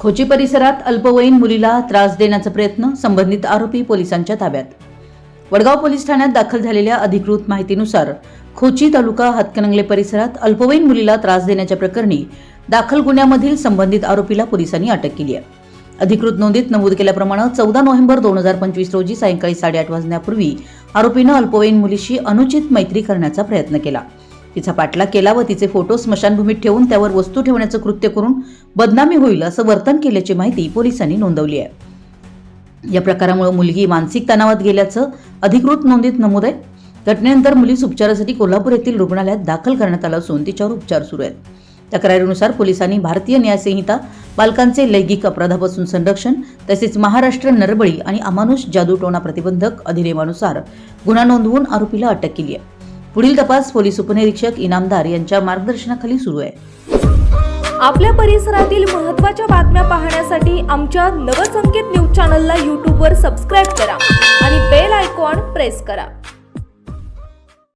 खोची परिसरात अल्पवयीन मुलीला त्रास देण्याचा प्रयत्न संबंधित आरोपी पोलिसांच्या ताब्यात. वडगाव पोलीस ठाण्यात दाखल झालेल्या अधिकृत माहितीनुसार खोची तालुका हातकणंगले परिसरात अल्पवयीन मुलीला त्रास देण्याच्या प्रकरणी दाखल गुन्ह्यामधील संबंधित आरोपीला पोलिसांनी अटक केली आहे. अधिकृत नोंदीत नमूद केल्याप्रमाणे चौदा नोव्हेंबर दोन हजार पंचवीस रोजी सायंकाळी साडेआठ वाजण्यापूर्वी आरोपीनं अल्पवयीन मुलीशी अनुचित मैत्री करण्याचा प्रयत्न केला. तिचा पाठलाग केला व तिचे फोटो स्मशानभूमीत ठेवून त्यावर वस्तू ठेवण्याचं कृत्य करून बदनामी होईल असं वर्तन केल्याची माहिती पोलिसांनी नोंदवली आहे. या प्रकारामुळे मुलगी मानसिक तणावात गेल्याचं अधिकृत नोंदीत नमूद आहे. घटनेनंतर मुलीस उपचारासाठी कोल्हापूर येथील रुग्णालयात दाखल करण्यात आलं असून तिच्यावर उपचार सुरू आहेत. तक्रारीनुसार पोलिसांनी भारतीय न्यायसंहिता बालकांचे लैंगिक अपराधापासून संरक्षण तसेच महाराष्ट्र नरबळी आणि अमानुष जादूटोणा प्रतिबंधक अधिनियमानुसार गुन्हा नोंदवून आरोपीला अटक केली आहे. पुढील तपास पोलीस उपनिरीक्षक इनामदार यांच्या मार्गदर्शनाखाली सुरू आहे. आपल्या परिसरातील महत्त्वाच्या बातम्या पाहण्यासाठी आमच्या नवसंकेत न्यूज चॅनलला यूट्यूबवर सबस्क्राईब करा आणि बेल आयकॉन प्रेस करा.